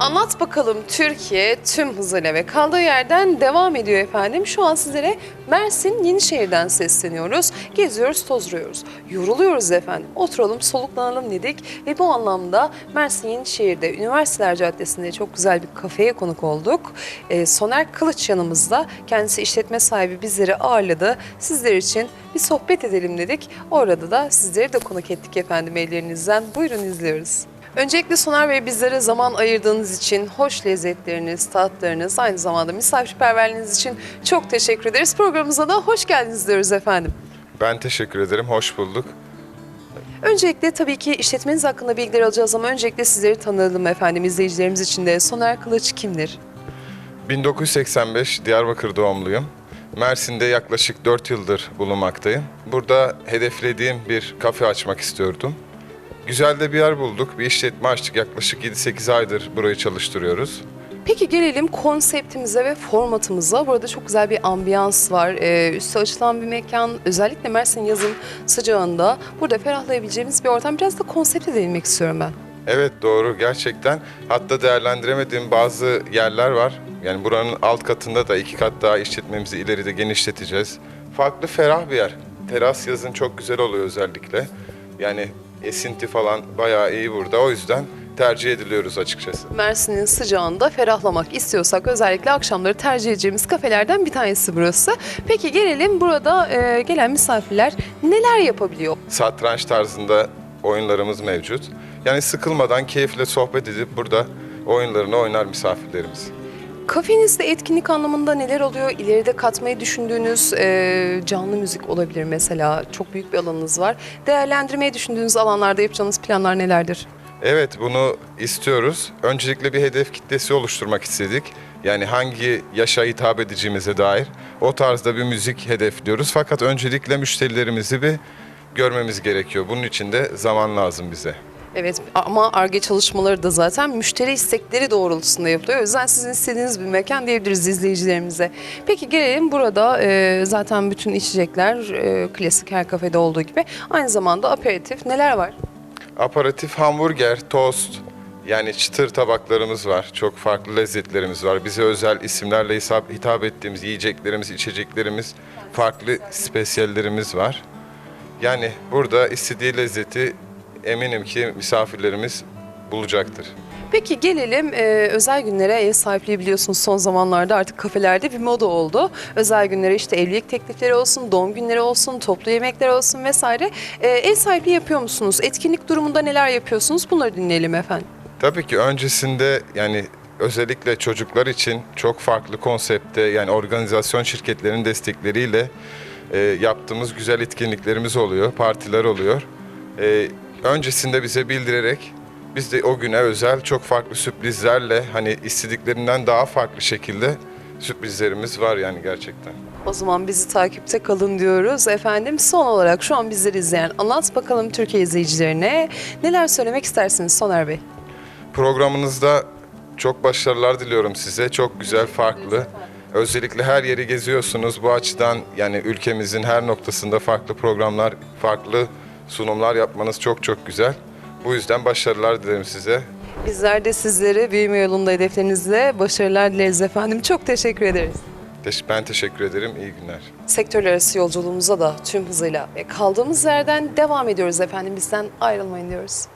Anlat bakalım Türkiye tüm hızıyla ve kaldığı yerden devam ediyor efendim. Şu an sizlere Mersin Yenişehir'den sesleniyoruz. Geziyoruz, tozluyoruz. Yoruluyoruz efendim. Oturalım, soluklanalım dedik. Ve bu anlamda Mersin Yenişehir'de Üniversiteler Caddesi'nde çok güzel bir kafeye konuk olduk. Ee, Soner Kılıç yanımızda. Kendisi işletme sahibi bizleri ağırladı. Sizler için bir sohbet edelim dedik. Orada da sizleri de konuk ettik efendim ellerinizden. Buyurun izliyoruz. Öncelikle Soner Bey bizlere zaman ayırdığınız için, hoş lezzetleriniz, tatlarınız, aynı zamanda misafirperverliğiniz için çok teşekkür ederiz. Programımıza da hoş geldiniz diyoruz efendim. Ben teşekkür ederim. Hoş bulduk. Öncelikle tabii ki işletmeniz hakkında bilgiler alacağız ama öncelikle sizleri tanıyalım efendim izleyicilerimiz için de. Soner Kılıç kimdir? 1985 Diyarbakır doğumluyum. Mersin'de yaklaşık 4 yıldır bulunmaktayım. Burada hedeflediğim bir kafe açmak istiyordum. Güzel de bir yer bulduk. Bir işletme açtık. Yaklaşık 7-8 aydır burayı çalıştırıyoruz. Peki gelelim konseptimize ve formatımıza. Burada çok güzel bir ambiyans var. Ee, üstü açılan bir mekan. Özellikle Mersin yazın sıcağında burada ferahlayabileceğimiz bir ortam. Biraz da konsepte değinmek istiyorum ben. Evet doğru gerçekten. Hatta değerlendiremediğim bazı yerler var. Yani buranın alt katında da iki kat daha işletmemizi ileride genişleteceğiz. Farklı ferah bir yer. Teras yazın çok güzel oluyor özellikle. Yani esinti falan bayağı iyi burada. O yüzden tercih ediliyoruz açıkçası. Mersin'in sıcağında ferahlamak istiyorsak özellikle akşamları tercih edeceğimiz kafelerden bir tanesi burası. Peki gelelim burada e, gelen misafirler neler yapabiliyor? Satranç tarzında oyunlarımız mevcut. Yani sıkılmadan keyifle sohbet edip burada oyunlarını oynar misafirlerimiz. Kafenizde etkinlik anlamında neler oluyor? İleride katmayı düşündüğünüz e, canlı müzik olabilir mesela. Çok büyük bir alanınız var. Değerlendirmeyi düşündüğünüz alanlarda yapacağınız planlar nelerdir? Evet bunu istiyoruz. Öncelikle bir hedef kitlesi oluşturmak istedik. Yani hangi yaşa hitap edeceğimize dair o tarzda bir müzik hedefliyoruz. Fakat öncelikle müşterilerimizi bir görmemiz gerekiyor. Bunun için de zaman lazım bize. Evet ama ARGE çalışmaları da zaten müşteri istekleri doğrultusunda yapılıyor. O yüzden sizin istediğiniz bir mekan diyebiliriz izleyicilerimize. Peki gelelim burada e, zaten bütün içecekler e, klasik her kafede olduğu gibi. Aynı zamanda aperatif neler var? Aparatif hamburger, tost, yani çıtır tabaklarımız var. Çok farklı lezzetlerimiz var. Bize özel isimlerle hitap, hitap ettiğimiz yiyeceklerimiz, içeceklerimiz, farklı spesiyallerimiz var. Yani burada istediği lezzeti eminim ki misafirlerimiz bulacaktır. Peki gelelim e, özel günlere ev sahipliği biliyorsunuz son zamanlarda artık kafelerde bir moda oldu. Özel günlere işte evlilik teklifleri olsun, doğum günleri olsun, toplu yemekler olsun vesaire. E, ev sahipliği yapıyor musunuz? Etkinlik durumunda neler yapıyorsunuz? Bunları dinleyelim efendim. Tabii ki öncesinde yani özellikle çocuklar için çok farklı konsepte yani organizasyon şirketlerinin destekleriyle e, yaptığımız güzel etkinliklerimiz oluyor, partiler oluyor. E, öncesinde bize bildirerek biz de o güne özel çok farklı sürprizlerle hani istediklerinden daha farklı şekilde sürprizlerimiz var yani gerçekten. O zaman bizi takipte kalın diyoruz. Efendim son olarak şu an bizleri izleyen Anlat Bakalım Türkiye izleyicilerine neler söylemek istersiniz Soner Bey? Programınızda çok başarılar diliyorum size. Çok güzel, farklı. Özellikle her yeri geziyorsunuz. Bu açıdan yani ülkemizin her noktasında farklı programlar, farklı sunumlar yapmanız çok çok güzel. Bu yüzden başarılar dilerim size. Bizler de sizlere büyüme yolunda hedeflerinizle başarılar dileriz efendim. Çok teşekkür ederiz. Teş- Ben teşekkür ederim. İyi günler. Sektörler arası yolculuğumuza da tüm hızıyla ve kaldığımız yerden devam ediyoruz efendim. Bizden ayrılmayın diyoruz.